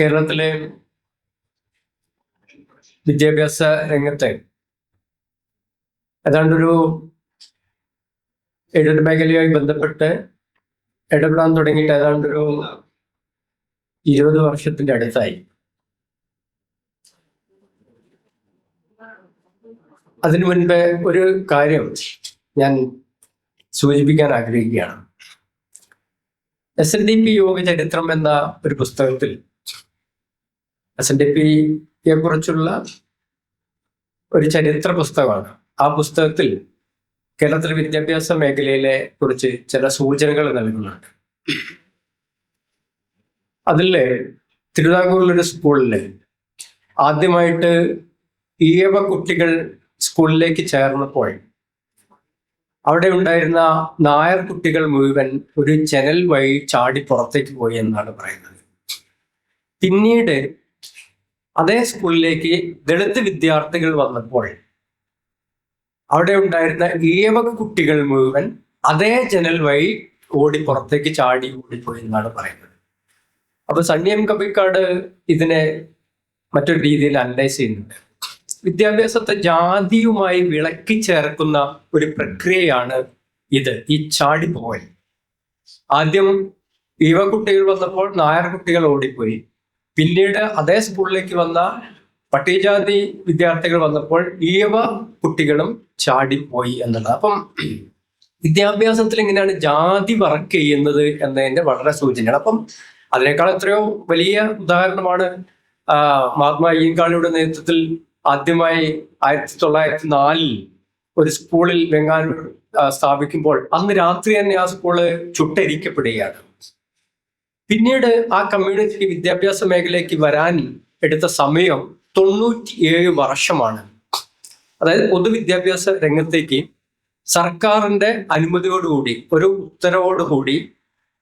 കേരളത്തിലെ വിദ്യാഭ്യാസ രംഗത്തെ ഏതാണ്ടൊരു എഴുത്ത് മേഖലയുമായി ബന്ധപ്പെട്ട് ഇടപെടാൻ തുടങ്ങിയിട്ട് ഏതാണ്ടൊരു ഇരുപത് വർഷത്തിന്റെ അടുത്തായി. അതിനു മുൻപ് ഒരു കാര്യം ഞാൻ സൂചിപ്പിക്കാൻ ആഗ്രഹിക്കുകയാണ്. S N D P yoga ചരിത്രം എന്ന ഒരു പുസ്തകത്തിൽ എസ് എൻ ഡി പിയെ കുറിച്ചുള്ള ഒരു ചരിത്ര പുസ്തകമാണ്. ആ പുസ്തകത്തിൽ കേരളത്തിലെ വിദ്യാഭ്യാസ മേഖലയിലെ കുറിച്ച് ചില സൂചനകൾ നൽകുന്നുണ്ട്. അതിൽ തിരുവിതാംകൂറിലൊരു സ്കൂളിൽ ആദ്യമായിട്ട് ഈയവ കുട്ടികൾ സ്കൂളിലേക്ക് ചേർന്നപ്പോൾ അവിടെ ഉണ്ടായിരുന്ന നായർ കുട്ടികൾ മുഴുവൻ ഒരു ചനൽ വഴി ചാടി പുറത്തേക്ക് പോയി എന്നാണ് പറയുന്നത്. പിന്നീട് അതേ സ്കൂളിലേക്ക് ദളിത് വിദ്യാർത്ഥികൾ വന്നപ്പോൾ അവിടെ ഉണ്ടായിരുന്ന ഏവക കുട്ടികൾ മുഴുവൻ അതേ ജനൽ വഴി ഓടി പുറത്തേക്ക് ചാടി ഓടിപ്പോയി എന്നാണ് പറയുന്നത്. അപ്പൊ സണ്ണിയം കബിക്കാട് ഇതിനെ മറ്റൊരു രീതിയിൽ അനലൈസ് ചെയ്യുന്നുണ്ട്. വിദ്യാഭ്യാസത്തെ ജാതിയുമായി വിളക്കി ചേർക്കുന്ന ഒരു പ്രക്രിയയാണ് ഇത് ഈ ചാടിപ്പോവൽ ആദ്യം യുവ കുട്ടികൾ വന്നപ്പോൾ നായർ കുട്ടികൾ ഓടിപ്പോയി. പിന്നീട് അതേ സ്കൂളിലേക്ക് വന്ന പട്ടികജാതി വിദ്യാർത്ഥികൾ വന്നപ്പോൾ ഈവ കുട്ടികളും ചാടിപ്പോയി എന്നുള്ളത്. അപ്പം വിദ്യാഭ്യാസത്തിൽ എങ്ങനെയാണ് ജാതി വർക്ക് ചെയ്യുന്നത് എന്നതിന്റെ വളരെ സൂചനയാണ്. അപ്പം അതിനേക്കാൾ എത്രയോ വലിയ ഉദാഹരണമാണ് മഹാത്മാ അയ്യങ്കാളിയുടെ നേതൃത്വത്തിൽ ആദ്യമായി ആയിരത്തി തൊള്ളായിരത്തി നാലിൽ ഒരു സ്കൂളിൽ വെങ്ങാനൂർ സ്ഥാപിക്കുമ്പോൾ അന്ന് രാത്രി തന്നെ ആ സ്കൂൾ ചുട്ടരിക്കപ്പെടുകയാണ്. പിന്നീട് ആ കമ്മ്യൂണിറ്റി വിദ്യാഭ്യാസ മേഖലയ്ക്ക് വരാൻ എടുത്ത സമയം തൊണ്ണൂറ്റി ഏഴ് വർഷമാണ്. അതായത് പൊതുവിദ്യാഭ്യാസ രംഗത്തേക്ക് സർക്കാരിന്റെ അനുമതിയോടുകൂടി ഒരു ഉത്തരവോടുകൂടി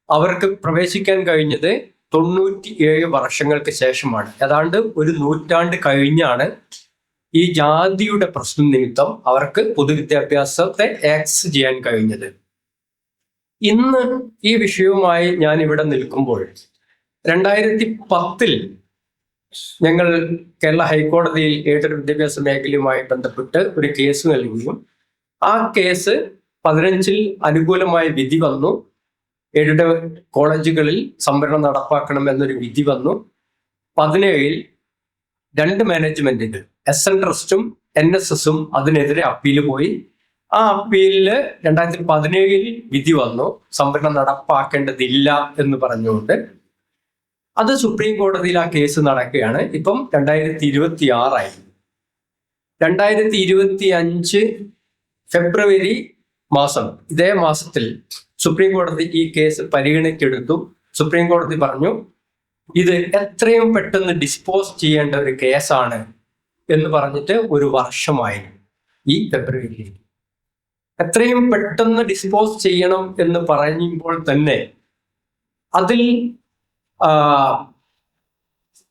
അവർക്ക് പ്രവേശിക്കാൻ കഴിഞ്ഞത് തൊണ്ണൂറ്റി ഏഴ് വർഷങ്ങൾക്ക് ശേഷമാണ്. ഏതാണ്ട് ഒരു നൂറ്റാണ്ട് കഴിഞ്ഞാണ് ഈ ജാതിയുടെ പ്രശ്നം നിമിത്തം അവർക്ക് പൊതുവിദ്യാഭ്യാസത്തെ ആക്സസ് ചെയ്യാൻ കഴിഞ്ഞത്. ഇന്ന് ഈ വിഷയവുമായി ഞാൻ ഇവിടെ നിൽക്കുമ്പോൾ രണ്ടായിരത്തി പത്തിൽ ഞങ്ങൾ കേരള ഹൈക്കോടതിയിൽ എയ്ഡഡ് വിദ്യാഭ്യാസ മേഖലയുമായി ബന്ധപ്പെട്ട് ഒരു കേസ് നൽകുകയും ആ കേസ് പതിനഞ്ചിൽ അനുകൂലമായ വിധി വന്നു. എയ്ഡഡ് കോളേജുകളിൽ സംവരണം നടപ്പാക്കണം എന്നൊരു വിധി വന്നു. പതിനേഴിൽ രണ്ട് മാനേജ്മെന്റിന് എസ് എൻ ട്രസ്റ്റും എൻ എസ് എസും അതിനെതിരെ അപ്പീൽ പോയി. ആ അപ്പീലിൽ രണ്ടായിരത്തി പതിനേഴിൽ വിധി വന്നു. സംവരണം നടപ്പാക്കേണ്ടതില്ല എന്ന് പറഞ്ഞുകൊണ്ട് അത് സുപ്രീം കോടതിയിൽ ആ കേസ് നടക്കുകയാണ്. ഇപ്പം രണ്ടായിരത്തി ഇരുപത്തി ആറായി രണ്ടായിരത്തി ഇരുപത്തി അഞ്ച് ഫെബ്രുവരി മാസം ഇതേ മാസത്തിൽ സുപ്രീം കോടതി ഈ കേസ് പരിഗണിച്ചെടുത്തു സുപ്രീം കോടതി പറഞ്ഞു ഇത് എത്രയും പെട്ടെന്ന് ഡിസ്പോസ് ചെയ്യേണ്ട ഒരു കേസാണ് എന്ന് പറഞ്ഞിട്ട് ഒരു വർഷമായി ഈ ഫെബ്രുവരിയിൽ എത്രയും പെട്ടെന്ന് ഡിസ്പോസ് ചെയ്യണം എന്ന് പറയുമ്പോൾ തന്നെ അതിൽ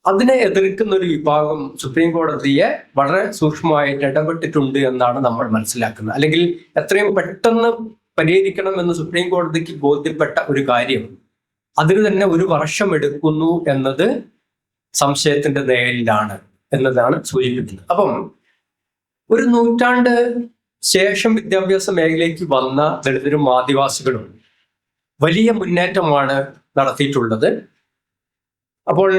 അതിനെ എതിർക്കുന്ന ഒരു വിഭാഗം സുപ്രീം കോടതിയെ വളരെ സൂക്ഷ്മമായിട്ട് ഇടപെട്ടിട്ടുണ്ട് എന്നാണ് നമ്മൾ മനസ്സിലാക്കുന്നത്. അല്ലെങ്കിൽ എത്രയും പെട്ടെന്ന് പരിഹരിക്കണം എന്ന് സുപ്രീം കോടതിക്ക് ബോധ്യപ്പെട്ട ഒരു കാര്യം അതിന് തന്നെ ഒരു വർഷം എടുക്കുന്നു എന്നത് സംശയത്തിന്റെ നേരിലാണ് എന്നതാണ് സൂചിപ്പിക്കുന്നത്. അപ്പം ഒരു നൂറ്റാണ്ട് ശേഷം വിദ്യാഭ്യാസ മേഖലയ്ക്ക് വന്ന ദളിതരും ആദിവാസികളും വലിയ മുന്നേറ്റമാണ് നടത്തിയിട്ടുള്ളത്. അപ്പോൾ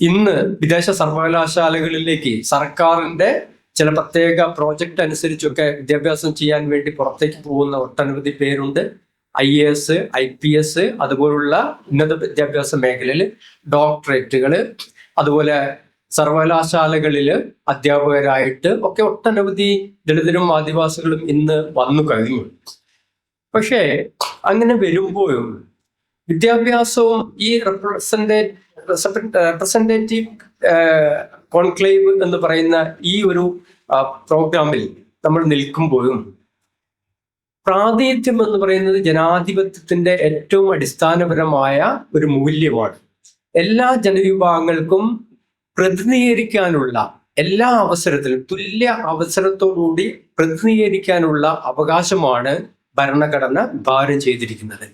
ഇന്ന് വിദേശ സർവകലാശാലകളിലേക്ക് സർക്കാരിന്റെ ചില പ്രത്യേക പ്രോജക്റ്റ് അനുസരിച്ചൊക്കെ വിദ്യാഭ്യാസം ചെയ്യാൻ വേണ്ടി പുറത്തേക്ക് പോകുന്ന ഒട്ടനവധി പേരുണ്ട്. I A S I P S അതുപോലുള്ള ഉന്നത വിദ്യാഭ്യാസ മേഖലയിൽ ഡോക്ടറേറ്റുകൾ അതുപോലെ സർവകലാശാലകളിൽ അധ്യാപകരായിട്ട് ഒക്കെ ഒട്ടനവധി ദളിതരും ആദിവാസികളും ഇന്ന് വന്നു കഴിഞ്ഞു. പക്ഷേ അങ്ങനെ വരുമ്പോഴും വിദ്യാഭ്യാസവും ഈ റെപ്രസെന്റേ റെപ്രസെന്റേറ്റീവ് കോൺക്ലേവ് എന്ന് പറയുന്ന ഈ ഒരു പ്രോഗ്രാമിൽ നമ്മൾ നിൽക്കുമ്പോഴും പ്രാതിനിധ്യം എന്ന് പറയുന്നത് ജനാധിപത്യത്തിന്റെ ഏറ്റവും അടിസ്ഥാനപരമായ ഒരു മൂല്യമാണ്. എല്ലാ ജനവിഭാഗങ്ങൾക്കും പ്രതിനിധീകരിക്കാനുള്ള എല്ലാ അവസരത്തിലും തുല്യ അവസരത്തോടുകൂടി പ്രതിനിധീകരിക്കാനുള്ള അവകാശമാണ് ഭരണഘടന ഭാരം ചെയ്തിരിക്കുന്നത്.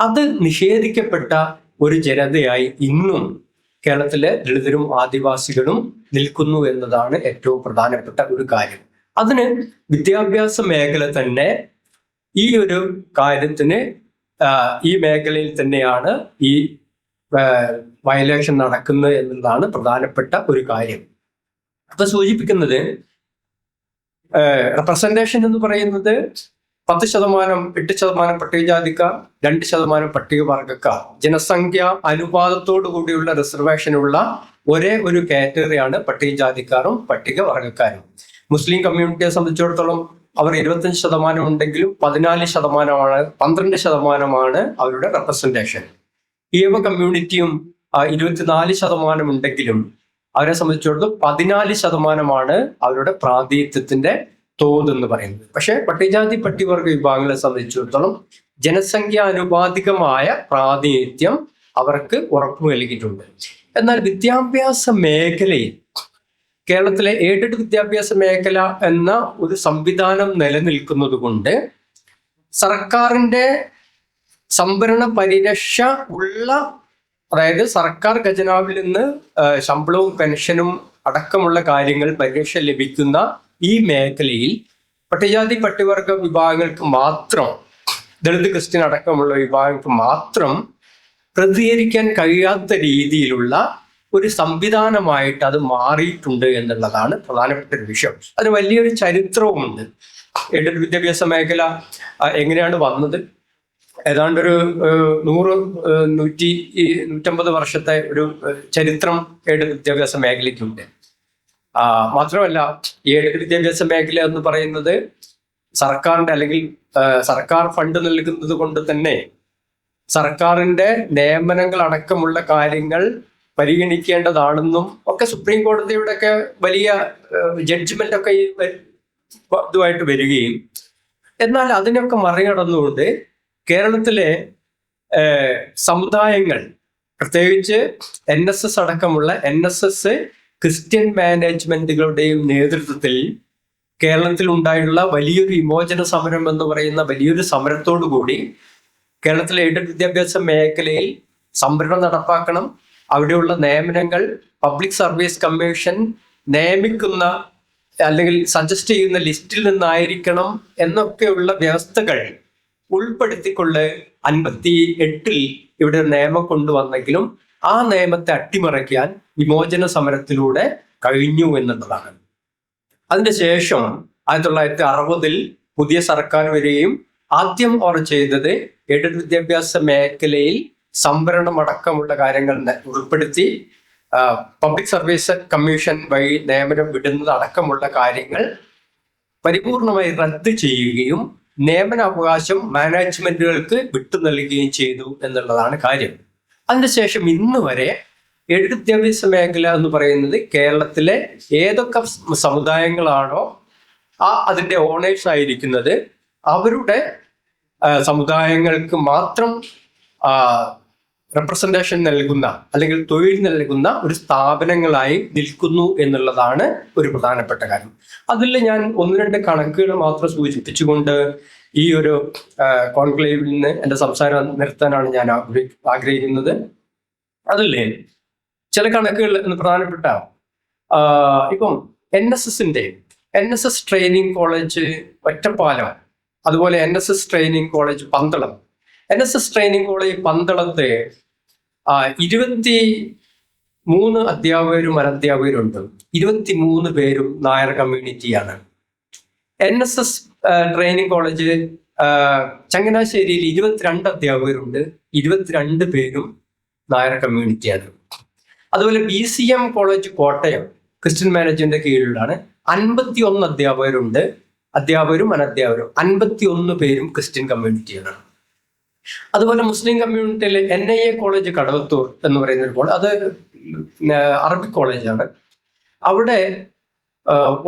അത് നിഷേധിക്കപ്പെട്ട ഒരു ജനതയായി ഇന്നും കേരളത്തിലെ ദളിതരും ആദിവാസികളും നിൽക്കുന്നു എന്നതാണ് ഏറ്റവും പ്രധാനപ്പെട്ട ഒരു കാര്യം. അതിന് വിദ്യാഭ്യാസ മേഖല തന്നെ ഈ ഒരു കാര്യത്തിന് ഈ മേഖലയിൽ തന്നെയാണ് ഈ വയലേഷൻ നടക്കുന്നത് എന്നുള്ളതാണ് പ്രധാനപ്പെട്ട ഒരു കാര്യം. അപ്പൊ സൂചിപ്പിക്കുന്നത് റെപ്രസെന്റേഷൻ എന്ന് പറയുന്നത് പത്ത് ശതമാനം എട്ട് ശതമാനം പട്ടികജാതിക്കാർ രണ്ട് ശതമാനം പട്ടികവർഗക്കാർ ജനസംഖ്യ അനുപാതത്തോടു കൂടിയുള്ള റിസർവേഷനുള്ള ഒരേ ഒരു കാറ്റഗറിയാണ് പട്ടികജാതിക്കാരും പട്ടികവർഗക്കാരും. മുസ്ലിം കമ്മ്യൂണിറ്റിയെ സംബന്ധിച്ചിടത്തോളം അവർ ഇരുപത്തഞ്ച് ശതമാനം ഉണ്ടെങ്കിലും പതിനാല് ശതമാനമാണ് പന്ത്രണ്ട് ശതമാനമാണ് അവരുടെ റെപ്രസെന്റേഷൻ ഈവ കമ്മ്യൂണിറ്റിയും ഇരുപത്തിനാല് ശതമാനം ഉണ്ടെങ്കിലും അവരെ സംബന്ധിച്ചിടത്തോളം പതിനാല് ശതമാനമാണ് അവരുടെ പ്രാതിനിധ്യത്തിന്റെ തോത് എന്ന് പറയുന്നത്. പക്ഷെ പട്ടികജാതി പട്ടികവർഗ വിഭാഗങ്ങളെ സംബന്ധിച്ചിടത്തോളം ജനസംഖ്യ അനുപാതികമായ പ്രാതിനിധ്യം അവർക്ക് ഉറപ്പു നൽകിയിട്ടുണ്ട്. എന്നാൽ വിദ്യാഭ്യാസ മേഖലയിൽ കേരളത്തിലെ എയ്ഡഡ് വിദ്യാഭ്യാസ മേഖല എന്ന ഒരു സംവിധാനം നിലനിൽക്കുന്നത് കൊണ്ട് സർക്കാരിന്റെ സംഭരണ പരിരക്ഷ ഉള്ള അതായത് സർക്കാർ ഖജനാവിൽ നിന്ന് ശമ്പളവും പെൻഷനും അടക്കമുള്ള കാര്യങ്ങൾ പരിരക്ഷ ലഭിക്കുന്ന ഈ മേഖലയിൽ പട്ടികജാതി പട്ടികവർഗ വിഭാഗങ്ങൾക്ക് മാത്രം ദളിത് ക്രിസ്ത്യൻ അടക്കമുള്ള വിഭാഗങ്ങൾക്ക് മാത്രം പ്രതികരിക്കാൻ കഴിയാത്ത രീതിയിലുള്ള ഒരു സംവിധാനമായിട്ട് അത് മാറിയിട്ടുണ്ട് എന്നുള്ളതാണ് പ്രധാനപ്പെട്ട ഒരു വിഷയം. അതിന് വലിയൊരു ചരിത്രവുമുണ്ട്. എയ്ഡഡ് വിദ്യാഭ്യാസ മേഖല എങ്ങനെയാണ് വന്നത്? ഏതാണ്ട് ഒരു ഏഹ്, നൂറ് നൂറ്റി നൂറ്റമ്പത് വർഷത്തെ ഒരു ചരിത്രം ഏഴ് വിദ്യാഭ്യാസ മേഖലയ്ക്കുണ്ട്. മാത്രമല്ല ഈ ഏഴ് വിദ്യാഭ്യാസ മേഖല എന്ന് പറയുന്നത് സർക്കാരിന്റെ അല്ലെങ്കിൽ സർക്കാർ ഫണ്ട് നൽകുന്നത് കൊണ്ട് തന്നെ സർക്കാരിന്റെ നിയമനങ്ങൾ അടക്കമുള്ള കാര്യങ്ങൾ പരിഗണിക്കേണ്ടതാണെന്നും ഒക്കെ സുപ്രീം കോടതിയുടെ ഒക്കെ വലിയ ജഡ്ജ്മെന്റ് ഒക്കെ ഇതുമായിട്ട് വരികയും എന്നാൽ അതിനൊക്കെ മറികടന്നുകൊണ്ട് കേരളത്തിലെ സമുദായങ്ങൾ പ്രത്യേകിച്ച് എൻ എസ് എസ് അടക്കമുള്ള എൻ എസ് എസ് ക്രിസ്ത്യൻ മാനേജ്മെന്റുകളുടെയും നേതൃത്വത്തിൽ കേരളത്തിൽ ഉണ്ടായിട്ടുള്ള വലിയൊരു വിമോചന സമരം എന്ന് പറയുന്ന വലിയൊരു സമരത്തോടു കൂടി കേരളത്തിലെ എയ്ഡഡ് വിദ്യാഭ്യാസ മേഖലയിൽ സംവരണം നടപ്പാക്കണം. അവിടെയുള്ള നിയമനങ്ങൾ പബ്ലിക് സർവീസ് കമ്മീഷൻ നിയമിക്കുന്ന അല്ലെങ്കിൽ സജസ്റ്റ് ചെയ്യുന്ന ലിസ്റ്റിൽ നിന്നായിരിക്കണം എന്നൊക്കെയുള്ള വ്യവസ്ഥകൾ ഉൾപ്പെടുത്തിക്കൊണ്ട് അൻപത്തി എട്ടിൽ ഇവിടെ ഒരു നിയമം കൊണ്ടുവന്നെങ്കിലും ആ നിയമത്തെ അട്ടിമറിക്കാൻ വിമോചന സമരത്തിലൂടെ കഴിഞ്ഞു എന്നുള്ളതാണ്. അതിന്റെ ശേഷം ആയിരത്തി തൊള്ളായിരത്തി അറുപതിൽ പുതിയ സർക്കാർ വരികയും ആദ്യം അവർ ചെയ്തത് എയ്ഡഡ് വിദ്യാഭ്യാസ മേഖലയിൽ സംവരണം അടക്കമുള്ള കാര്യങ്ങൾ ഉൾപ്പെടുത്തി പബ്ലിക് സർവീസ് കമ്മീഷൻ വഴി നിയമനം വിടുന്നത് അടക്കമുള്ള കാര്യങ്ങൾ പരിപൂർണമായി റദ്ദ് ചെയ്യുകയും നിയമനാവകാശം മാനേജ്മെന്റുകൾക്ക് വിട്ടു നൽകുകയും ചെയ്തു എന്നുള്ളതാണ് കാര്യം. അതിനുശേഷം ഇന്ന് വരെ എഴുത്ത് വിദ്യാഭ്യാസ മേഖല എന്ന് പറയുന്നത് കേരളത്തിലെ ഏതൊക്കെ സമുദായങ്ങളാണോ ആ അതിന്റെ ഓണേഴ്സ് ആയിരിക്കുന്നത് അവരുടെ സമുദായങ്ങൾക്ക് മാത്രം റെപ്രസെന്റേഷൻ നൽകുന്ന അല്ലെങ്കിൽ തൊഴിൽ നൽകുന്ന ഒരു സ്ഥാപനങ്ങളായി നിൽക്കുന്നു എന്നുള്ളതാണ് ഒരു പ്രധാനപ്പെട്ട കാര്യം. അതിൽ ഞാൻ ഒന്ന് രണ്ട് കണക്കുകൾ മാത്രം സൂചിപ്പിച്ചുകൊണ്ട് ഈ ഒരു കോൺക്ലേവിൽ നിന്ന് എന്റെ സംസാരം നിർത്താനാണ് ഞാൻ ആഗ്രഹിക്കുന്നത്. അതല്ലേ ചില കണക്കുകൾ പ്രധാനപ്പെട്ട ഇപ്പം എൻ എസ് എസിന്റെ N S S training college Ottapalam അതുപോലെ N S S training college Pandalam N S S training college പന്തളത്ത് ഇരുപത്തി മൂന്ന് അധ്യാപകരും അനധ്യാപകരും ഉണ്ട് ഇരുപത്തി മൂന്ന് പേരും Nair കമ്മ്യൂണിറ്റിയാണ്. N S S training college ചങ്ങനാശ്ശേരിയിൽ ഇരുപത്തിരണ്ട് അധ്യാപകരുണ്ട്. ഇരുപത്തിരണ്ട് പേരും നായർ കമ്മ്യൂണിറ്റിയാണ്. അതുപോലെ B C M college Kottayam Christian മാനേജ്മെന്റിന്റെ കീഴിലാണ് അൻപത്തി ഒന്ന് അധ്യാപകരുണ്ട്. അധ്യാപകരും അനധ്യാപകരും. അൻപത്തി ഒന്ന് പേരും ക്രിസ്ത്യൻ കമ്മ്യൂണിറ്റിയാണ്. അതുപോലെ മുസ്ലിം കമ്മ്യൂണിറ്റിയിൽ N I A college Kadavathur എന്ന് പറയുന്ന ഒരു കോളേജ് അത് അറബിക് കോളേജാണ് അവിടെ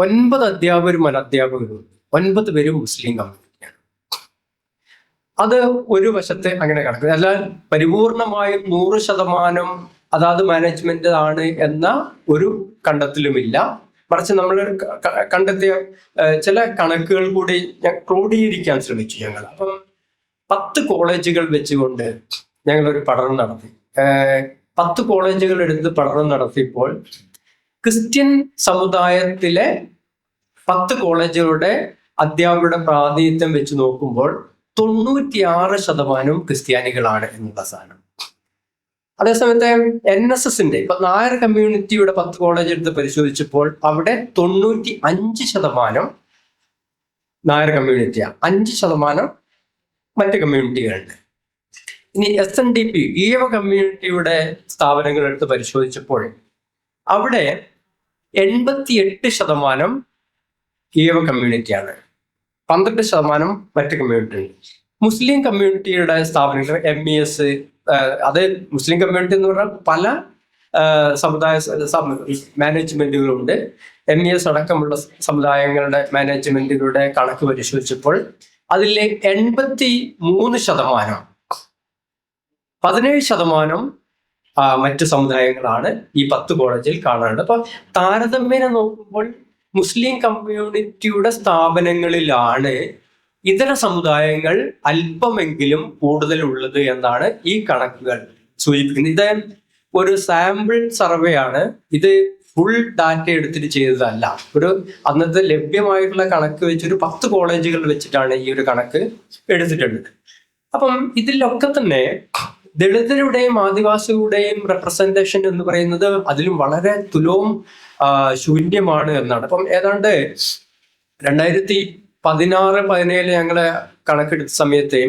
ഒൻപത് അധ്യാപകരും അനധ്യാപകരും ഒൻപത് പേരും മുസ്ലിം കമ്മ്യൂണിറ്റിയാണ്. അത് ഒരു വശത്തെ അങ്ങനെ കണക്ക്. അല്ല പരിപൂർണമായും നൂറ് ശതമാനം അതാത് മാനേജ്മെന്റ് ആണ് എന്ന ഒരു കണ്ടെത്തലുമില്ല. മറിച്ച് നമ്മൾ കണ്ടെത്തിയ ചില കണക്കുകൾ കൂടി ക്രോഡീകരിക്കാൻ ശ്രമിച്ചു ഞങ്ങൾ അപ്പം പത്ത് കോളേജുകൾ വെച്ചുകൊണ്ട് ഞങ്ങളൊരു പഠനം നടത്തി. പത്ത് കോളേജുകൾ എടുത്ത് പഠനം നടത്തിയപ്പോൾ ക്രിസ്ത്യൻ സമുദായത്തിലെ പത്ത് കോളേജുകളുടെ അധ്യാപകരുടെ പ്രാതിനിധ്യം വെച്ച് നോക്കുമ്പോൾ തൊണ്ണൂറ്റിയാറ് ശതമാനവും ക്രിസ്ത്യാനികളാണ് എന്നുള്ള സാധനം. അതേസമയത്ത് എൻ എസ് എസിന്റെ ഇപ്പൊ നായർ കമ്മ്യൂണിറ്റിയുടെ പത്ത് കോളേജ് എടുത്ത് പരിശോധിച്ചപ്പോൾ അവിടെ തൊണ്ണൂറ്റി അഞ്ച് ശതമാനം നായർ കമ്മ്യൂണിറ്റിയാണ്. അഞ്ച് ശതമാനം മറ്റ് കമ്മ്യൂണിറ്റികളുണ്ട് ഇനി S N D P Ezhava കമ്മ്യൂണിറ്റിയുടെ സ്ഥാപനങ്ങൾ എടുത്ത് പരിശോധിച്ചപ്പോൾ അവിടെ എൺപത്തി എട്ട് ശതമാനം ഈഴവ കമ്മ്യൂണിറ്റിയാണ് പന്ത്രണ്ട് ശതമാനം മറ്റ് കമ്മ്യൂണിറ്റി ഉണ്ട്. മുസ്ലിം കമ്മ്യൂണിറ്റിയുടെ സ്ഥാപനങ്ങൾ എം ഇ എസ് അത് മുസ്ലിം കമ്മ്യൂണിറ്റി എന്ന് പറഞ്ഞാൽ പല സമുദായ മാനേജ്മെന്റുകളുണ്ട് എം ഇ എസ് അടക്കമുള്ള സമുദായങ്ങളുടെ മാനേജ്മെന്റുകളുടെ കണക്ക് പരിശോധിച്ചപ്പോൾ അതിലെ എൺപത്തി മൂന്ന് ശതമാനം പതിനേഴ് ശതമാനം മറ്റ് സമുദായങ്ങളാണ് ഈ പത്ത് കോളേജിൽ കാണാറുണ്ട്. അപ്പൊ താരതമ്യേന നോക്കുമ്പോൾ മുസ്ലിം കമ്മ്യൂണിറ്റിയുടെ സ്ഥാപനങ്ങളിലാണ് ഇതര സമുദായങ്ങൾ അല്പമെങ്കിലും കൂടുതൽ ഉള്ളത് എന്നാണ് ഈ കണക്കുകൾ സൂചിപ്പിക്കുന്നത്. ഇത് ഒരു സാമ്പിൾ സർവേ ആണ് ഇത് ഫുൾ ഡാറ്റ എടുത്തിട്ട് ചെയ്തതല്ല. ഒരു അന്നത്തെ ലഭ്യമായിട്ടുള്ള കണക്ക് വെച്ച് ഒരു പത്ത് കോളേജുകൾ വെച്ചിട്ടാണ് ഈ ഒരു കണക്ക് എടുത്തിട്ടുള്ളത്. അപ്പം ഇതിലൊക്കെ തന്നെ ദളിതരുടെയും ആദിവാസികളുടെയും റെപ്രസെന്റേഷൻ എന്ന് പറയുന്നത് അതിലും വളരെ തുലവും ശൂന്യമാണ് എന്നാണ്. അപ്പം ഏതാണ്ട് രണ്ടായിരത്തി പതിനാറ് പതിനേഴ് ഞങ്ങളെ കണക്കെടുത്ത സമയത്ത്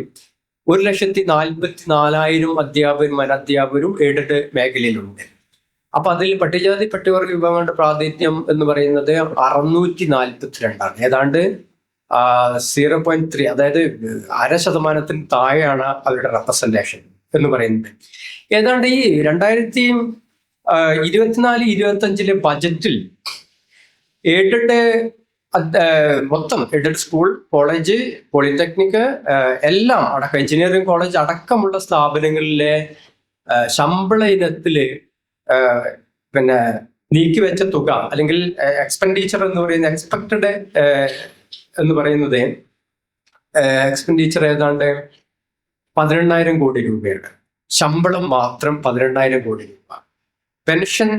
ഒരു ലക്ഷത്തി നാൽപ്പത്തി നാലായിരം അധ്യാപകരും അനധ്യാപകരും എയ്ഡഡ് മേഖലയിലുണ്ട്. അപ്പൊ അതിൽ പട്ടികജാതി പട്ടികവർഗ വിഭാഗങ്ങളുടെ പ്രാതിനിധ്യം എന്ന് പറയുന്നത് അറുന്നൂറ്റി നാൽപ്പത്തിരണ്ടാണ് ഏതാണ്ട് സീറോ പോയിന്റ് ത്രീ അതായത് അര ശതമാനത്തിന് താഴെയാണ് അവരുടെ റെപ്രസെന്റേഷൻ എന്ന് പറയുന്നത്. ഏതാണ്ട് ഈ രണ്ടായിരത്തി ഇരുപത്തിനാല് ഇരുപത്തി അഞ്ചിലെ ബജറ്റിൽ എയ്ഡഡ് മൊത്തം എയ്ഡഡ് സ്കൂൾ കോളേജ് പോളിടെക്നിക് എല്ലാം അടക്കം എഞ്ചിനീയറിംഗ് കോളേജ് അടക്കമുള്ള സ്ഥാപനങ്ങളിലെ ശമ്പള ഇനത്തിൽ ആ, നീക്കി വെച്ച തുക അല്ലെങ്കിൽ എക്സ്പെൻഡിച്ചർ എന്ന് പറയുന്ന എക്സ്പെക്ടഡ് എന്ന് പറയുന്നത് എക്സ്പെൻഡിച്ചർ ഏതാണ്ട് പതിനെണ്ണായിരം കോടി രൂപയാണ്. ശമ്പളം മാത്രം പതിനെണ്ണായിരം കോടി രൂപ. പെൻഷൻ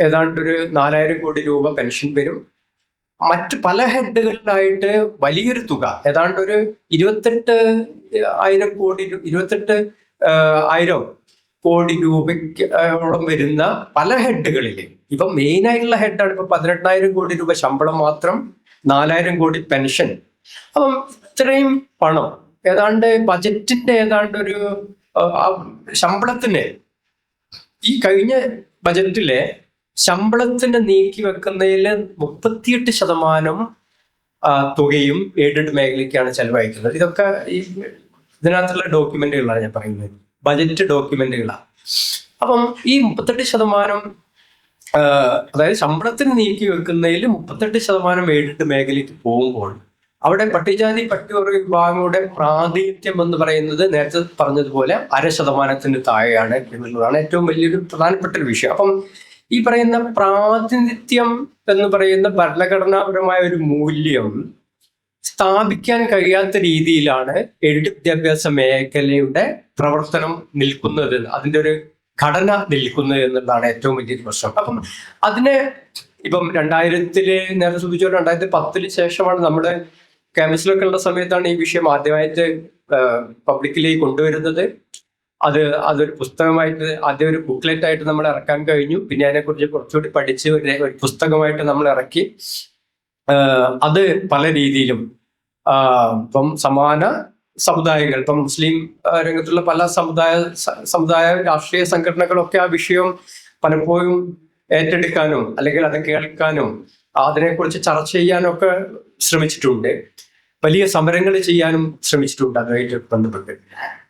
ഏതാണ്ട് ഒരു നാലായിരം കോടി രൂപ പെൻഷൻ വരും. മറ്റ് പല ഹെഡുകളിലായിട്ട് വലിയൊരു തുക ഏതാണ്ട് ഒരു ഇരുപത്തെട്ട് ആയിരം കോടി ഇരുപത്തെട്ട് ആയിരം കോടി രൂപയ്ക്കോളം വരുന്ന പല ഹെഡുകളിൽ ഇപ്പൊ മെയിൻ ആയിട്ടുള്ള ഹെഡാണ് ഇപ്പൊ പതിനെട്ടായിരം കോടി രൂപ ശമ്പളം മാത്രം നാലായിരം കോടി പെൻഷൻ അപ്പം ഇത്രയും പണം ഏതാണ്ട് ബജറ്റിന്റെ ഏതാണ്ട് ഒരു ശമ്പളത്തിന് ഈ കഴിഞ്ഞ ബജറ്റിലെ ശമ്പളത്തിന് നീക്കി വെക്കുന്നതിൽ മുപ്പത്തിയെട്ട് ശതമാനം തുകയും എയ്ഡഡ് മേഖലയ്ക്കാണ് ചെലവഴിക്കുന്നത്. ഇതൊക്കെ ഈ ഇതിനകത്തുള്ള ഡോക്യുമെന്റുകളാണ് ഞാൻ പറയുന്നത്. ബജറ്റ് ഡോക്യുമെന്റുകളാണ് അപ്പം ഈ മുപ്പത്തെട്ട് ശതമാനം അതായത് ശമ്പളത്തിന് നീക്കി വെക്കുന്നതിൽ മുപ്പത്തെട്ട് ശതമാനം വേണ്ടിട്ട് മേഖലയ്ക്ക് പോകുമ്പോൾ അവിടെ പട്ടികജാതി പട്ടികവർഗ വിഭാഗങ്ങളുടെ പ്രാതിനിധ്യം എന്ന് പറയുന്നത് നേരത്തെ പറഞ്ഞതുപോലെ അര ശതമാനത്തിന് താഴെയാണ് എന്നുള്ളതാണ് ഏറ്റവും വലിയൊരു പ്രധാനപ്പെട്ട ഒരു വിഷയം. അപ്പം ഈ പറയുന്ന പ്രാതിനിധ്യം എന്ന് പറയുന്ന ഭരണഘടനാപരമായ ഒരു മൂല്യം സ്ഥാപിക്കാൻ കഴിയാത്ത രീതിയിലാണ് എഴുത്ത് വിദ്യാഭ്യാസ മേഖലയുടെ പ്രവർത്തനം നിൽക്കുന്നത്. അതിന്റെ ഒരു ഘടന നിൽക്കുന്നത് എന്നുള്ളതാണ് ഏറ്റവും വലിയ പ്രശ്നം. അപ്പം അതിനെ ഇപ്പം രണ്ടായിരത്തിൽ നേരത്തെ സൂചിപ്പിച്ചു രണ്ടായിരത്തി പത്തിന് ശേഷമാണ് നമ്മുടെ ക്യാമ്പസിലൊക്കെ ഉള്ള സമയത്താണ് ഈ വിഷയം ആദ്യമായിട്ട് പബ്ലിക്കിലേക്ക് കൊണ്ടുവരുന്നത്. അത് അതൊരു പുസ്തകമായിട്ട് ആദ്യം ഒരു ബുക്ക്ലെറ്റ് ആയിട്ട് നമ്മൾ ഇറക്കാൻ കഴിഞ്ഞു. പിന്നെ അതിനെക്കുറിച്ച് കുറച്ചുകൂടി പഠിച്ച് ഒരു പുസ്തകമായിട്ട് നമ്മൾ ഇറക്കി. അത് പല രീതിയിലും ഇപ്പം സമാന സമുദായങ്ങൾ ഇപ്പം മുസ്ലിം രംഗത്തുള്ള പല സമുദായ സമുദായ രാഷ്ട്രീയ സംഘടനകളൊക്കെ ആ വിഷയം പലപ്പോഴും ഏറ്റെടുക്കാനും അല്ലെങ്കിൽ അത് കേൾക്കാനും അതിനെക്കുറിച്ച് ചർച്ച ചെയ്യാനൊക്കെ ശ്രമിച്ചിട്ടുണ്ട്. വലിയ സമരങ്ങൾ ചെയ്യാനും ശ്രമിച്ചിട്ടുണ്ട് അതുമായിട്ട് ബന്ധപ്പെട്ട്.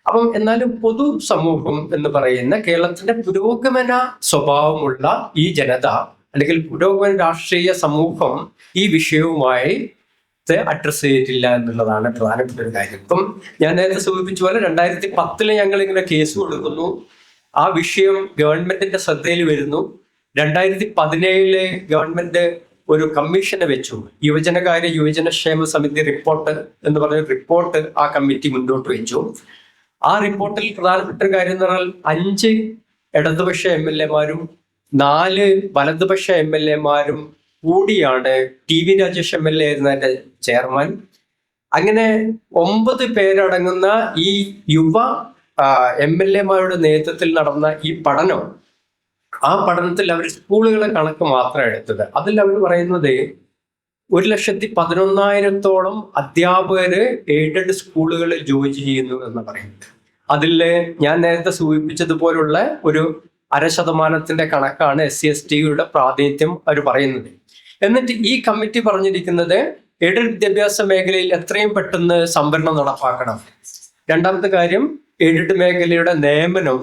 അപ്പം എന്നാലും പൊതു സമൂഹം എന്ന് പറയുന്ന കേരളത്തിന്റെ പുരോഗമന സ്വഭാവമുള്ള ഈ ജനത അല്ലെങ്കിൽ പുരോഗമന രാഷ്ട്രീയ സമൂഹം ഈ വിഷയവുമായി അഡ്രസ് ചെയ്തിട്ടില്ല എന്നുള്ളതാണ് പ്രധാനപ്പെട്ട ഒരു കാര്യം. ഇപ്പം ഞാൻ നേരത്തെ സൂചിപ്പിച്ച പോലെ രണ്ടായിരത്തി പത്തിൽ ഞങ്ങൾ ഇങ്ങനെ കേസ് കൊടുക്കുന്നു. ആ വിഷയം ഗവൺമെന്റിന്റെ ശ്രദ്ധയിൽ വരുന്നു. രണ്ടായിരത്തി പതിനേഴിൽ ഗവൺമെന്റ് ഒരു കമ്മീഷനെ വെച്ചു. യുവജനകാര്യ യുവജനക്ഷേമ സമിതി റിപ്പോർട്ട് എന്ന് പറഞ്ഞ റിപ്പോർട്ട് ആ കമ്മിറ്റി മുന്നോട്ട് വെച്ചു. ആ റിപ്പോർട്ടിൽ പ്രധാനപ്പെട്ട കാര്യം എന്ന് പറഞ്ഞാൽ അഞ്ച് ഇടതുപക്ഷ എം എൽ എമാരും നാല് വലതുപക്ഷ എം എൽ എമാരും കൂടിയാണ് T V Rajesh M L A ആയിരുന്നതിന്റെ chairman. അങ്ങനെ ഒമ്പത് പേരടങ്ങുന്ന ഈ യുവ എം എൽ എമാരുടെ നേതൃത്വത്തിൽ നടന്ന ഈ പഠനം ആ പഠനത്തിൽ അവർ സ്കൂളുകളെ കണക്ക് മാത്രം എടുത്തത്. അതിൽ അവർ പറയുന്നത് ഒരു ലക്ഷത്തി പതിനൊന്നായിരത്തോളം അധ്യാപകര് എയ്ഡഡ് സ്കൂളുകളിൽ ജോലി ചെയ്യുന്നു എന്ന് പറയുന്നത്. അതിൽ ഞാൻ നേരത്തെ സൂചിപ്പിച്ചതുപോലുള്ള ഒരു അര ശതമാനത്തിന്റെ കണക്കാണ് എസ് സി എസ് ടിയുടെ പ്രാതിനിധ്യം അവർ പറയുന്നത്. എന്നിട്ട് ഈ കമ്മിറ്റി പറഞ്ഞിരിക്കുന്നത് എയ്ഡഡ് വിദ്യാഭ്യാസ മേഖലയിൽ എത്രയും പെട്ടെന്ന് സംവരണം നടപ്പാക്കണം. രണ്ടാമത്തെ കാര്യം എയ്ഡഡ് മേഖലയുടെ നിയമനം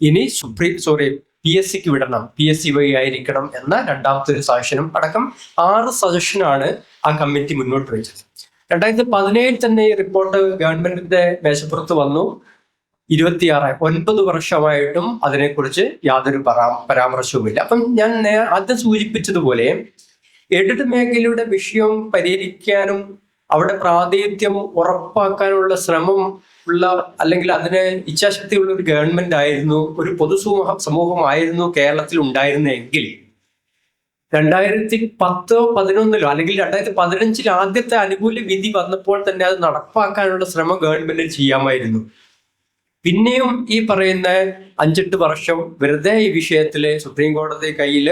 ഇനി സുപ്രീം സോറി പി എസ് സിക്ക് വിടണം. പി എസ് സി വഴി ആയിരിക്കണം എന്ന രണ്ടാമത്തെ ഒരു സജഷനും അടക്കം ആറ് സജഷനാണ് ആ കമ്മിറ്റി മുന്നോട്ട് വെച്ചത്. രണ്ടായിരത്തി പതിനേഴിൽ തന്നെ ഈ റിപ്പോർട്ട് ഗവൺമെന്റിന്റെ മേശപ്പുറത്ത് വന്നു. ഇരുപത്തിയാറ് ഒൻപത് വർഷമായിട്ടും അതിനെക്കുറിച്ച് യാതൊരു പരാ പരാമർശവുമില്ല. അപ്പം ഞാൻ നേ ആദ്യം സൂചിപ്പിച്ചതുപോലെ എഡിറ്റ് മേഖലയുടെ വിഷയം പരിഹരിക്കാനും അവിടെ പ്രാതിനിധ്യം ഉറപ്പാക്കാനുള്ള ശ്രമം ഉള്ള അല്ലെങ്കിൽ അതിന് ഇച്ഛാശക്തിയുള്ള ഒരു ഗവൺമെന്റ് ആയിരുന്നു ഒരു പൊതുസമൂഹ സമൂഹമായിരുന്നു കേരളത്തിൽ ഉണ്ടായിരുന്നെങ്കിൽ രണ്ടായിരത്തി പത്തോ പതിനൊന്നിലോ അല്ലെങ്കിൽ രണ്ടായിരത്തി പതിനഞ്ചിൽ ആദ്യത്തെ അനുകൂല വിധി വന്നപ്പോൾ തന്നെ അത് നടപ്പാക്കാനുള്ള ശ്രമം ഗവൺമെന്റിന് ചെയ്യാമായിരുന്നു. പിന്നെയും ഈ പറയുന്ന അഞ്ചെട്ട് വർഷം വെറുതെ ഈ വിഷയത്തിൽ സുപ്രീം കോടതി കയ്യിൽ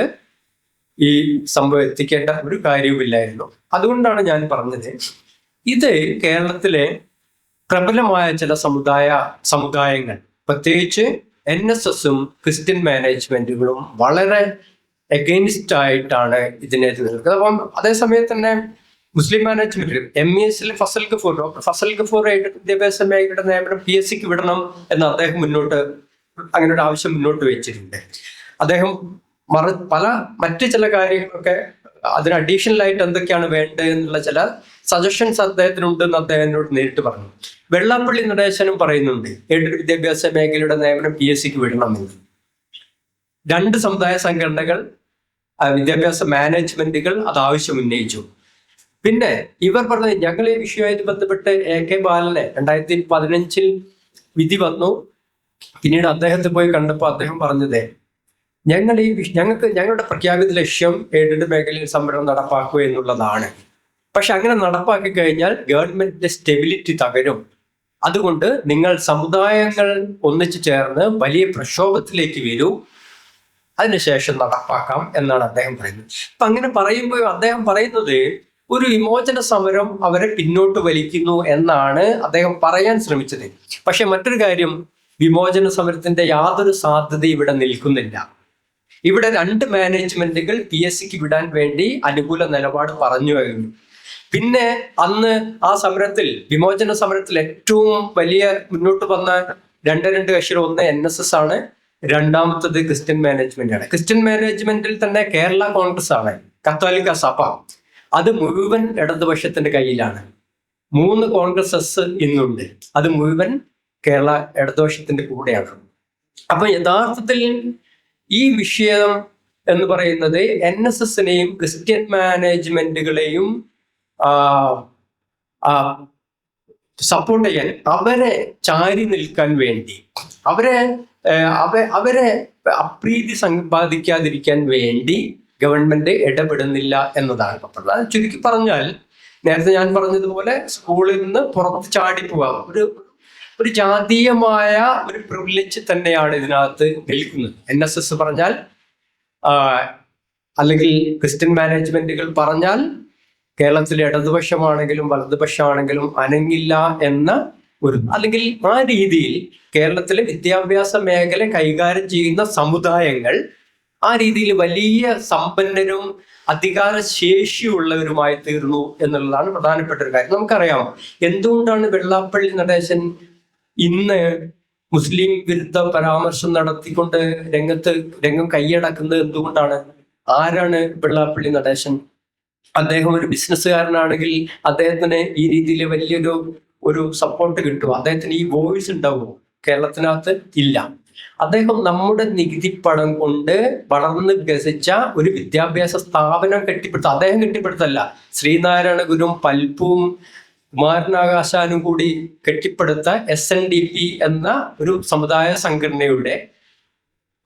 ഈ സംഭവം എത്തിക്കേണ്ട ഒരു കാര്യവുമില്ലായിരുന്നു. അതുകൊണ്ടാണ് ഞാൻ പറഞ്ഞത്. ഇത് കേരളത്തിലെ പ്രബലമായ ചില സമുദായ സമുദായങ്ങൾ പ്രത്യേകിച്ച് എൻ എസ് എസും ക്രിസ്ത്യൻ മാനേജ്മെന്റുകളും വളരെ എഗെയിൻസ്റ്റ് ആയിട്ടാണ് ഇതിനെ നിൽക്കുന്നത് അപ്പം അതേസമയത്ത് തന്നെ മുസ്ലിം മാനേജ്മെന്റ് എം ഇ എസിൽ ഫസൽ ഗഫൂർ ഫസൽ ഗഫൂർ വിദ്യാഭ്യാസ മേഖലയുടെ നിയമനം പി എസ് സിക്ക് വിടണം എന്ന് അദ്ദേഹം മുന്നോട്ട് അങ്ങനെ ഒരു ആവശ്യം മുന്നോട്ട് വെച്ചിട്ടുണ്ട്. അദ്ദേഹം മറ പല മറ്റു ചില കാര്യങ്ങളൊക്കെ അതിന് അഡീഷണൽ ആയിട്ട് എന്തൊക്കെയാണ് വേണ്ടത് എന്നുള്ള ചില സജഷൻസ് അദ്ദേഹത്തിനുണ്ടെന്ന് അദ്ദേഹം എന്നോട് നേരിട്ട് പറഞ്ഞു. വെള്ളാപ്പള്ളി നടേശനും പറയുന്നുണ്ട് ഏതൊരു വിദ്യാഭ്യാസ മേഖലയുടെ നിയമനം പി എസ് സിക്ക് വിടണമെന്ന് രണ്ട് സമുദായ സംഘടനകൾ വിദ്യാഭ്യാസ മാനേജ്മെന്റുകൾ അത് ആവശ്യം ഉന്നയിച്ചു. പിന്നെ ഇവർ പറഞ്ഞത് ഞങ്ങൾ ഈ വിഷയവുമായിട്ട് ബന്ധപ്പെട്ട് എ കെ ബാലനെ രണ്ടായിരത്തി പതിനഞ്ചിൽ വിധി വന്നു. പിന്നീട് അദ്ദേഹത്തെ പോയി കണ്ടപ്പോൾ അദ്ദേഹം പറഞ്ഞത് ഞങ്ങൾ ഈ ഞങ്ങൾക്ക് ഞങ്ങളുടെ പ്രഖ്യാപിത ലക്ഷ്യം എയ്ഡഡ് മേഖലയിൽ സംവരണം നടപ്പാക്കുക എന്നുള്ളതാണ്. പക്ഷെ അങ്ങനെ നടപ്പാക്കി കഴിഞ്ഞാൽ ഗവൺമെന്റിന്റെ സ്റ്റെബിലിറ്റി തകരും. അതുകൊണ്ട് നിങ്ങൾ സമുദായങ്ങൾ ഒന്നിച്ചു ചേർന്ന് വലിയ പ്രക്ഷോഭത്തിലേക്ക് വരൂ. അതിനുശേഷം നടപ്പാക്കാം എന്നാണ് അദ്ദേഹം പറയുന്നത്. അപ്പൊ അങ്ങനെ പറയുമ്പോൾ അദ്ദേഹം പറയുന്നത് ഒരു വിമോചന സമരം അവരെ പിന്നോട്ട് വലിക്കുന്നു എന്നാണ് അദ്ദേഹം പറയാൻ ശ്രമിച്ചത്. പക്ഷെ മറ്റൊരു കാര്യം വിമോചന സമരത്തിന്റെ യാതൊരു സാധ്യത ഇവിടെ നിൽക്കുന്നില്ല. ഇവിടെ രണ്ട് മാനേജ്മെന്റുകൾ പി എസ് സിക്ക് വിടാൻ വേണ്ടി അനുകൂല നിലപാട് പറഞ്ഞു കഴിഞ്ഞു. പിന്നെ അന്ന് ആ സമരത്തിൽ വിമോചന സമരത്തിൽ ഏറ്റവും വലിയ മുന്നോട്ട് വന്ന രണ്ട് രണ്ട് കക്ഷികൾ ഒന്ന് എൻ എസ് എസ് ആണ് രണ്ടാമത്തത് ക്രിസ്ത്യൻ മാനേജ്മെന്റ് ആണ്. ക്രിസ്ത്യൻ മാനേജ്മെന്റിൽ തന്നെ കേരള കോൺഗ്രസ് ആണ് കത്തോലിക്ക സഭ. അത് മുഴുവൻ ഇടതുപക്ഷത്തിന്റെ കയ്യിലാണ്. മൂന്ന് കോൺഗ്രസസ് ഇന്നുണ്ട്. അത് മുഴുവൻ കേരള ഇടതുപക്ഷത്തിന്റെ കൂടെയാണ്. അപ്പൊ യഥാർത്ഥത്തിൽ ഈ വിഷയം എന്ന് പറയുന്നത് എൻ എസ് എസിനെയും ക്രിസ്ത്യൻ മാനേജ്മെന്റുകളെയും സപ്പോർട്ട് ചെയ്യാൻ അവരെ ചാരി നിൽക്കാൻ വേണ്ടി അവരെ അവരെ അപ്രീതി സമ്പാദിക്കാതിരിക്കാൻ വേണ്ടി ഗവൺമെന്റ് ഇടപെടുന്നില്ല എന്നതാണ് ഇപ്പൊ ചുരുക്കി പറഞ്ഞാൽ നേരത്തെ ഞാൻ പറഞ്ഞതുപോലെ സ്കൂളിൽ നിന്ന് പുറത്ത് ചാടി പോകാം. ഒരു ഒരു ജാതീയമായ ഒരു പ്രിവിലേജ് തന്നെയാണ് ഇതിനകത്ത് നിൽക്കുന്നത്. എൻ എസ് എസ് പറഞ്ഞാൽ അല്ലെങ്കിൽ ക്രിസ്ത്യൻ മാനേജ്മെന്റുകൾ പറഞ്ഞാൽ കേരളത്തിലെ ഇടതുപക്ഷമാണെങ്കിലും വലതുപക്ഷമാണെങ്കിലും അനങ്ങില്ല എന്ന ഒരു അല്ലെങ്കിൽ ആ രീതിയിൽ കേരളത്തിലെ വിദ്യാഭ്യാസ മേഖല കൈകാര്യം ചെയ്യുന്ന സമുദായങ്ങൾ ആ രീതിയിൽ വലിയ സമ്പന്നരും അധികാര ശേഷിയുള്ളവരുമായി തീർന്നു എന്നുള്ളതാണ് പ്രധാനപ്പെട്ട ഒരു കാര്യം. നമുക്കറിയാം എന്തുകൊണ്ടാണ് വെള്ളാപ്പള്ളി നടേശൻ ഇന്ന് മുസ്ലിം വിരുദ്ധ പരാമർശം നടത്തിക്കൊണ്ട് രംഗത്ത് രംഗം കൈയടക്കുന്നത് എന്തുകൊണ്ടാണ്? ആരാണ് വെള്ളാപ്പള്ളി നടേശൻ? അദ്ദേഹം ഒരു ബിസിനസ്സുകാരനാണെങ്കിൽ അദ്ദേഹത്തിന് ഈ രീതിയിൽ വലിയൊരു ഒരു സപ്പോർട്ട് കിട്ടുമോ? അദ്ദേഹത്തിന് ഈ വോയിസ് ഉണ്ടാവുമോ? കേരളത്തിനകത്ത് ഇല്ല. അദ്ദേഹം നമ്മുടെ നികുതി പണം കൊണ്ട് വളർന്ന് വികസിച്ച ഒരു വിദ്യാഭ്യാസ സ്ഥാപനം കെട്ടിപ്പടുത്ത. അദ്ദേഹം കെട്ടിപ്പടുത്തല്ല ശ്രീനാരായണ ഗുരും പൽപ്പും കുമാരനാകാശാനും കൂടി കെട്ടിപ്പടുത്ത എസ് എൻ ഡി പി എന്ന ഒരു സമുദായ സംഘടനയുടെ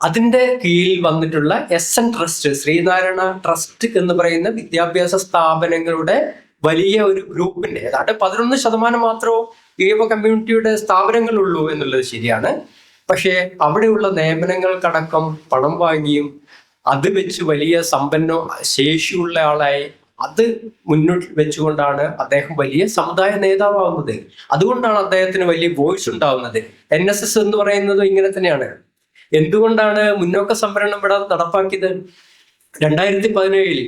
അതിന്റെ കീഴിൽ വന്നിട്ടുള്ള S N trust Sreenarayana trust എന്ന് പറയുന്ന വിദ്യാഭ്യാസ സ്ഥാപനങ്ങളുടെ വലിയ ഒരു ഗ്രൂപ്പിന്റെ ഏതാണ്ട് പതിനൊന്ന് ശതമാനം മാത്രമോ ഈവ കമ്മ്യൂണിറ്റിയുടെ സ്ഥാപനങ്ങളുള്ളൂ എന്നുള്ളത് ശരിയാണ്. പക്ഷേ അവിടെയുള്ള നിയമനങ്ങൾക്കടക്കം പണം വാങ്ങിയും അത് വെച്ച് വലിയ സമ്പന്നോ ശേഷിയുള്ള ആളായി അത് മുന്നോട്ട് വെച്ചുകൊണ്ടാണ് അദ്ദേഹം വലിയ സമുദായ നേതാവാകുന്നത്. അതുകൊണ്ടാണ് അദ്ദേഹത്തിന് വലിയ വോയിസ് ഉണ്ടാവുന്നത്. എൻ എസ് എസ് എന്ന് പറയുന്നത് ഇങ്ങനെ തന്നെയാണ്. എന്തുകൊണ്ടാണ് മുന്നോക്ക സംവരണം ഇവിടെ നടപ്പാക്കിയത്? രണ്ടായിരത്തി പതിനേഴിൽ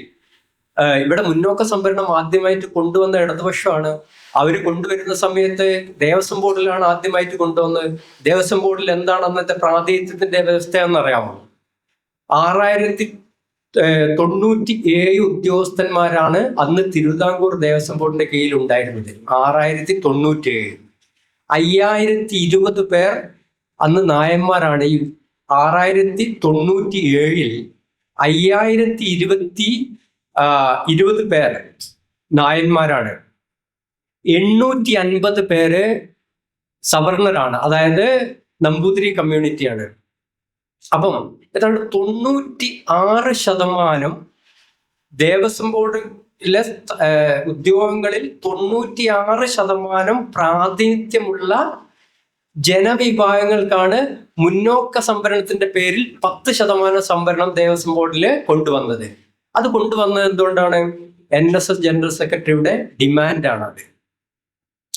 ഇവിടെ മുന്നോക്ക സംവരണം ആദ്യമായിട്ട് കൊണ്ടുവന്ന ഇടതുപക്ഷമാണ് അവർ കൊണ്ടുവരുന്ന സമയത്ത് ദേവസ്വം ബോർഡിലാണ് ആദ്യമായിട്ട് കൊണ്ടുവന്നത്. ദേവസ്വം ബോർഡിൽ എന്താണ് അന്നത്തെ പ്രാതിനിധ്യത്തിന്റെ വ്യവസ്ഥ എന്നറിയാമോ? ആറായിരത്തി തൊണ്ണൂറ്റി ഏഴ് ഉദ്യോഗസ്ഥന്മാരാണ് അന്ന് തിരുവിതാംകൂർ ദേവസ്വം ബോർഡിന്റെ കീഴിൽ ഉണ്ടായിരുന്നത് ആറായിരത്തി തൊണ്ണൂറ്റി ഏഴ് അയ്യായിരത്തി ഇരുപത് പേർ അന്ന് നായന്മാരാണ്. ഈ ആറായിരത്തി തൊണ്ണൂറ്റി ഏഴിൽ അയ്യായിരത്തി ഇരുപത്തി ഇരുപത് പേർ നായന്മാരാണ്. എണ്ണൂറ്റി അൻപത് പേര് സവർണരാണ്. അതായത് നമ്പൂതിരി കമ്മ്യൂണിറ്റിയാണ്. അപ്പം ഏതാണ്ട് തൊണ്ണൂറ്റി ആറ് ശതമാനം ദേവസ്വം ബോർഡിലെ ഉദ്യോഗങ്ങളിൽ തൊണ്ണൂറ്റി ആറ് ശതമാനം പ്രാതിനിധ്യമുള്ള ജനവിഭാഗങ്ങൾക്കാണ് മുന്നോക്ക സംവരണത്തിന്റെ പേരിൽ പത്ത് ശതമാനം സംവരണം ദേവസ്വം ബോർഡിൽ കൊണ്ടുവന്നത്. അത് കൊണ്ടുവന്നത് എന്തുകൊണ്ടാണ്? എൻ എസ് എസ് ജനറൽ സെക്രട്ടറിയുടെ ഡിമാൻഡാണ് അത്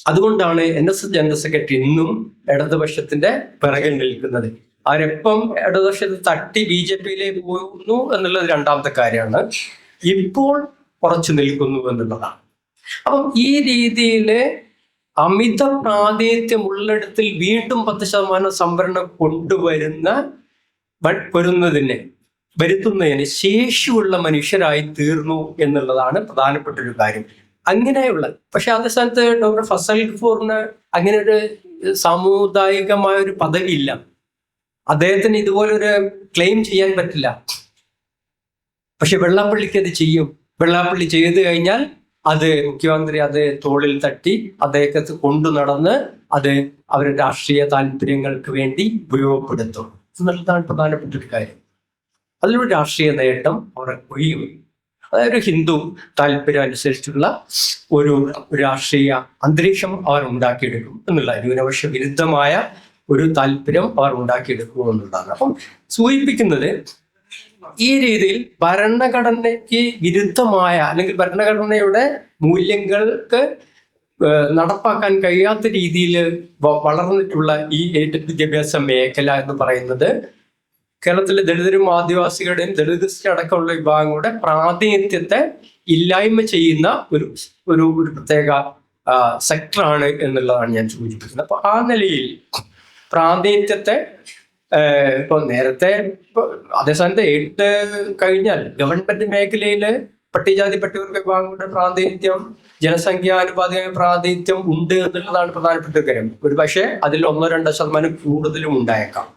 അതുകൊണ്ടാണ് N S S general secretary ഇന്നും ഇടതുപക്ഷത്തിന്റെ പിറകിൽ നിൽക്കുന്നത്. അവരെപ്പം ഇടതുപക്ഷത്തെ തട്ടി ബി ജെ പിയിലേക്ക് പോകുന്നു എന്നുള്ളത് രണ്ടാമത്തെ കാര്യമാണ്. ഇപ്പോൾ കുറച്ച് നിൽക്കുന്നു എന്നുള്ളതാണ്. അപ്പം ഈ രീതിയിൽ അമിത പ്രാതിനിധ്യമുള്ളിടത്തിൽ വീണ്ടും പത്ത് ശതമാനം സംവരണം കൊണ്ടുവരുന്ന വരുന്നതിന് വരുത്തുന്നതിന് ശേഷിയുള്ള മനുഷ്യരായി തീർന്നു എന്നുള്ളതാണ് പ്രധാനപ്പെട്ട ഒരു കാര്യം. അങ്ങനെയുള്ള പക്ഷെ അതേ സ്ഥാനത്ത് ഡോക്ടർ ഫസൽ ഗഫൂറിന് അങ്ങനെ ഒരു സാമുദായികമായ ഒരു പദവി ഇല്ല. അദ്ദേഹത്തിന് ഇതുപോലൊരു ക്ലെയിം ചെയ്യാൻ പറ്റില്ല. പക്ഷെ വെള്ളാപ്പള്ളിക്ക് അത് ചെയ്യും. വെള്ളാപ്പള്ളി ചെയ്തു കഴിഞ്ഞാൽ അത് മുഖ്യമന്ത്രി അത് തോളിൽ തട്ടി അദ്ദേഹത്തെ കൊണ്ടു നടന്ന് അത് അവരുടെ രാഷ്ട്രീയ താല്പര്യങ്ങൾക്ക് വേണ്ടി ഉപയോഗപ്പെടുത്തും. എന്നുള്ളതാണ് പ്രധാനപ്പെട്ട ഒരു കാര്യം? അതിലൊരു രാഷ്ട്രീയ നേട്ടം അവർ ഒഴിയും അതായത് ഹിന്ദു താല്പര്യം അനുസരിച്ചുള്ള ഒരു രാഷ്ട്രീയ അന്തരീക്ഷം അവർ ഉണ്ടാക്കിയെടുക്കും എന്നുള്ള ന്യൂനപക്ഷ വിരുദ്ധമായ ഒരു താല്പര്യം അവർ ഉണ്ടാക്കിയെടുക്കും എന്നുള്ളതാണ്. അപ്പം സൂചിപ്പിക്കുന്നത് ഈ രീതിയിൽ ഭരണഘടനയ്ക്ക് വിരുദ്ധമായ അല്ലെങ്കിൽ ഭരണഘടനയുടെ മൂല്യങ്ങൾക്ക് നടപ്പാക്കാൻ കഴിയാത്ത രീതിയിൽ വളർന്നിട്ടുള്ള ഈ വിദ്യാഭ്യാസ മേഖല എന്ന് പറയുന്നത് കേരളത്തിലെ ദളിതരും ആദിവാസികളുടെയും ദളിത് അടക്കമുള്ള വിഭാഗങ്ങളുടെ പ്രാതിനിധ്യത്തെ ഇല്ലായ്മ ചെയ്യുന്ന ഒരു ഒരു പ്രത്യേക സെക്ടറാണ് എന്നുള്ളതാണ് ഞാൻ സൂചിപ്പിക്കുന്നത്. അപ്പൊ ആ നിലയിൽ പ്രാതിനിധ്യത്തെ ഇപ്പൊ നേരത്തെ അതേസമയത്ത് എട്ട് കഴിഞ്ഞാൽ ഗവൺമെന്റ് മേഖലയിൽ പട്ടികജാതി പട്ടികവർഗ വിഭാഗങ്ങളുടെ പ്രാതിനിധ്യം ജനസംഖ്യാനുപാതികമായ പ്രാതിനിധ്യം ഉണ്ട് എന്നുള്ളതാണ് പ്രധാനപ്പെട്ട കാര്യം. ഒരു പക്ഷേ അതിൽ ഒന്നോ രണ്ടോ ശതമാനം കൂടുതലും ഉണ്ടായേക്കാം.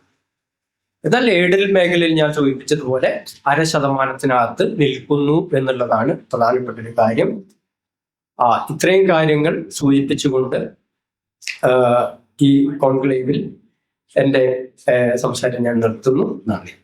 എന്നാൽ ഏഡിൽ മേഖലയിൽ ഞാൻ സൂചിപ്പിച്ചതുപോലെ അര ശതമാനത്തിനകത്ത് നിൽക്കുന്നു എന്നുള്ളതാണ് പ്രധാനപ്പെട്ട ഒരു കാര്യം. ആ ഇത്രയും കാര്യങ്ങൾ സൂചിപ്പിച്ചുകൊണ്ട് ഈ കോൺക്ലേവിൽ എന്റെ സംസാരം ഞാൻ നിർത്തുന്നു. നന്ദി.